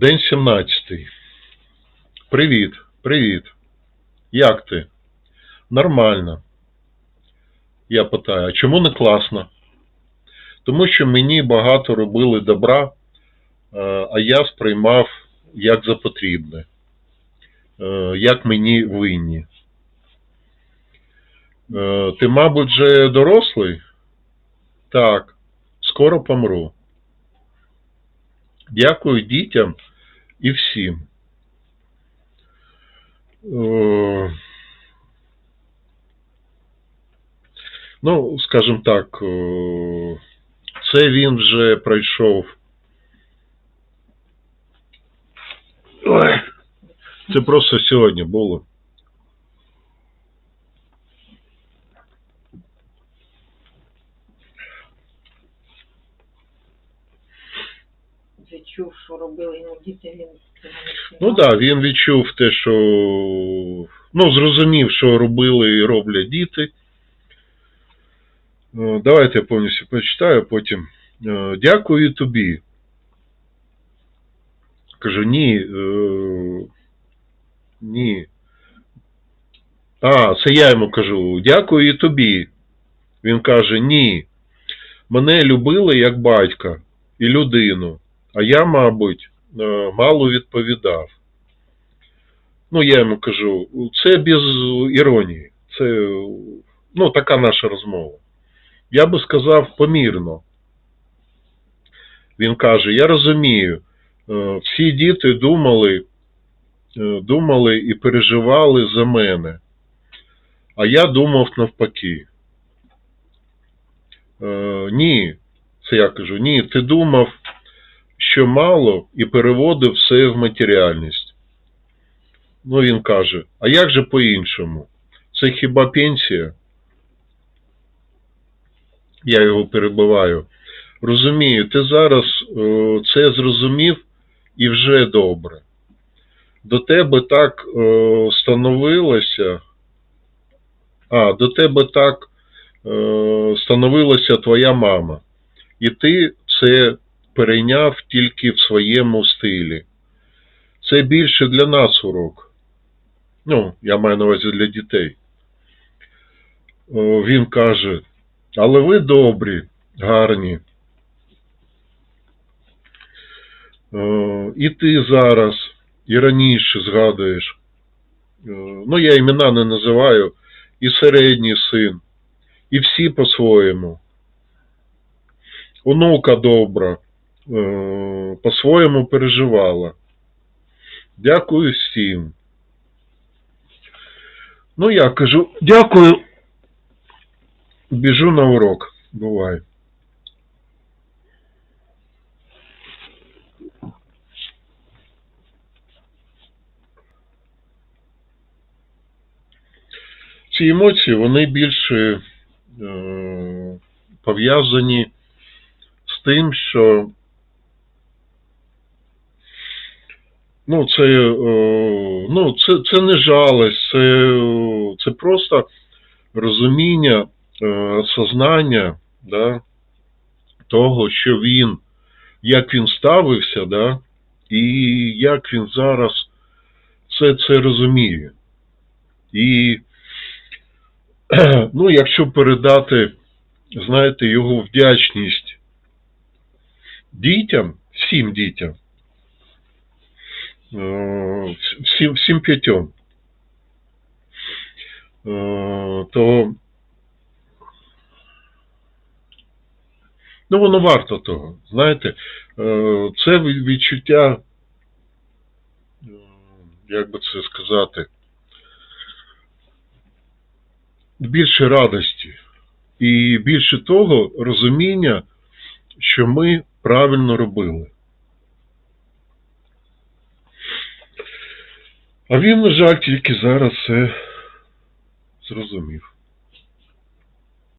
День 17. Привіт, привіт. Як ти? Нормально. Я питаю, а чому не класно? Тому що мені багато робили добра, е, а я сприймав як за потрібне, е, як мені винні. Е, Ти, мабуть, вже дорослий? Так, скоро помру. Дякую дітям і всім. Е, Ну, скажімо так, е, це він вже пройшов. Ой, Це просто сьогодні було. Відчув, що робили йому діти, він цього не Ну так, да, він відчув те, що. Ну, зрозумів, що робили і роблять діти. Е, Давайте я повністю почитаю, потім. Е, Дякую тобі. Кажу, ні. е, Ні. А, це я йому кажу, дякую і тобі. Він каже, ні. Мене любили як батька і людину, а я, мабуть, е, мало відповідав. Ну, я йому кажу, це без іронії. Це ну, така наша розмова. Я би сказав помірно. Він каже: Я розумію, е, всі діти думали, е, думали і переживали за мене, а я думав навпаки. Ні, це я кажу, ні, ти думав, що мало, і переводив все в матеріальність. Ну, він каже, а як же по-іншому? Це хіба пенсія? Я його перебиваю. Розумію, ти зараз е, це зрозумів і вже добре. До тебе так е, становилося. А, до тебе так е, становилася твоя мама. І ти це перейняв тільки в своєму стилі. Це більше для нас урок. Ну, я маю на увазі для дітей. Він каже, але ви добрі, гарні. І ти зараз, і раніше згадуєш. Ну, я імена не називаю, і середній син, і всі по-своєму. Онука добра, по-своєму переживала. Дякую всім. Ну, я кажу, дякую. Біжу на урок. Бувай. Ці емоції, вони більше е, пов'язані з тим, що ну, це, е, ну, це, це не жалость, це, е, це просто розуміння, е, сознання да, того, що він, як він ставився, да, і як він зараз це, це розуміє. І ну, якщо передати, знаєте, його вдячність дітям, всім дітям, всім, всім п'ятьом, е, то ну, воно варто того. Знаєте, е, це відчуття, е, як би це сказати, більше радості і більше того розуміння, що ми правильно робили. А він, на жаль, тільки зараз це зрозумів.